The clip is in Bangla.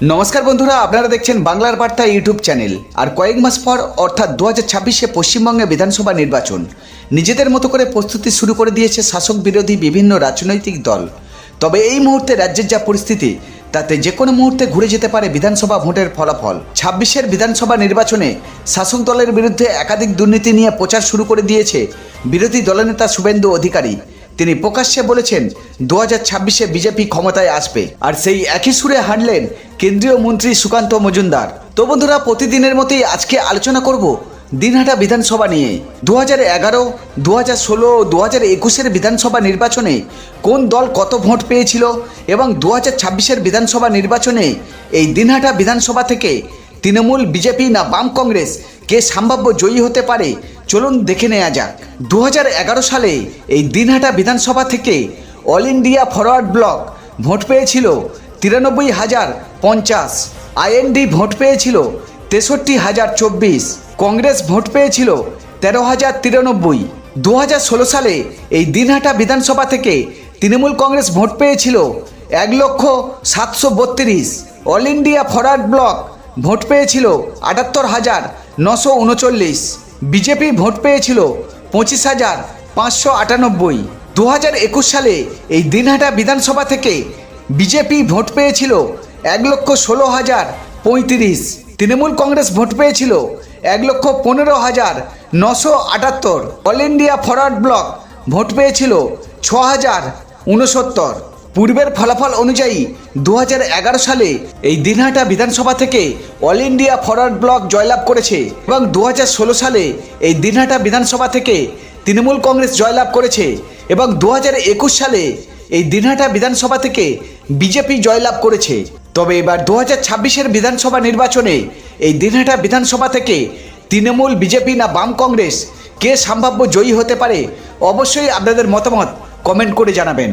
নমস্কার বন্ধুরা, আপনারা দেখছেন বাংলার বার্তা ইউটিউব চ্যানেল। আর কয়েক মাস পর, অর্থাৎ দু হাজার ছাব্বিশে পশ্চিমবঙ্গে বিধানসভা নির্বাচন। নিজেদের মতো করে প্রস্তুতি শুরু করে দিয়েছে শাসক বিরোধী বিভিন্ন রাজনৈতিক দল। তবে এই মুহূর্তে রাজ্যের যা পরিস্থিতি, তাতে যে কোনো মুহূর্তে ঘুরে যেতে পারে বিধানসভা ভোটের ফলাফল। ছাব্বিশের বিধানসভা নির্বাচনে শাসক দলের বিরুদ্ধে একাধিক দুর্নীতি নিয়ে প্রচার শুরু করে দিয়েছে বিরোধী দলনেতা শুভেন্দু অধিকারী। তিনি প্রকাশ্যে বলেছেন দু হাজার ছাব্বিশে বিজেপি ক্ষমতায় আসবে। আর সেই একই সুরে হাঁটলেন কেন্দ্রীয় মন্ত্রী সুকান্ত মজুমদার। তো বন্ধুরা, প্রতিদিনের মতোই আজকে আলোচনা করব দিনহাটা বিধানসভা নিয়ে। দু হাজার এগারো দু হাজার ষোলো দু হাজার একুশের বিধানসভা নির্বাচনে কোন দল কত ভোট পেয়েছিল এবং দু হাজার ছাব্বিশের বিধানসভা নির্বাচনে এই দিনহাটা বিধানসভা থেকে তৃণমূল, বিজেপি না বাম কংগ্রেস কে সম্ভাব্য জয়ী হতে পারে, চলুন দেখে নেওয়া যাক। দু হাজার এগারো সালে এই দিনহাটা বিধানসভা থেকে All India Forward Bloc vote পেয়েছিল তিরানব্বই হাজার পঞ্চাশ। আইএনডি ভোট পেয়েছিল তেষট্টি হাজার চব্বিশ। কংগ্রেস ভোট পেয়েছিল তেরো হাজার তিরানব্বই। দু হাজার ষোলো সালে এই দিনহাটা বিধানসভা থেকে তৃণমূল কংগ্রেস ভোট পেয়েছিল এক লক্ষ সাতশো বত্রিশ। All India Forward Bloc vote পেয়েছিল আটাত্তর হাজার নশো উনচল্লিশ। বিজেপি ভোট পেয়েছিল পঁচিশ হাজার পাঁচশো আটানব্বই। দু হাজার একুশ সালে এই দিনহাটা বিধানসভা থেকে বিজেপি ভোট পেয়েছিল এক লক্ষ ষোলো হাজার পঁয়ত্রিশ। তৃণমূল কংগ্রেস ভোট পেয়েছিল এক লক্ষ পনেরো হাজার নশো আটাত্তর। All India Forward Bloc vote পেয়েছিল ছ হাজার উনসত্তর। পূর্বের ফলাফল অনুযায়ী দু হাজার এগারো সালে এই দিনহাটা বিধানসভা থেকে অল ইন্ডিয়া ফরওয়ার্ড ব্লক জয়লাভ করেছে এবং দু হাজার ষোলো সালে এই দিনহাটা বিধানসভা থেকে তৃণমূল কংগ্রেস জয়লাভ করেছে এবং দু হাজার একুশ সালে এই দিনহাটা বিধানসভা থেকে বিজেপি জয়লাভ করেছে। তবে এবার দু হাজার ছাব্বিশের বিধানসভা নির্বাচনে এই দিনহাটা বিধানসভা থেকে তৃণমূল, বিজেপি না বাম কংগ্রেস, কে সম্ভাব্য জয়ী হতে পারে? অবশ্যই আপনাদের মতামত কমেন্ট করে জানাবেন।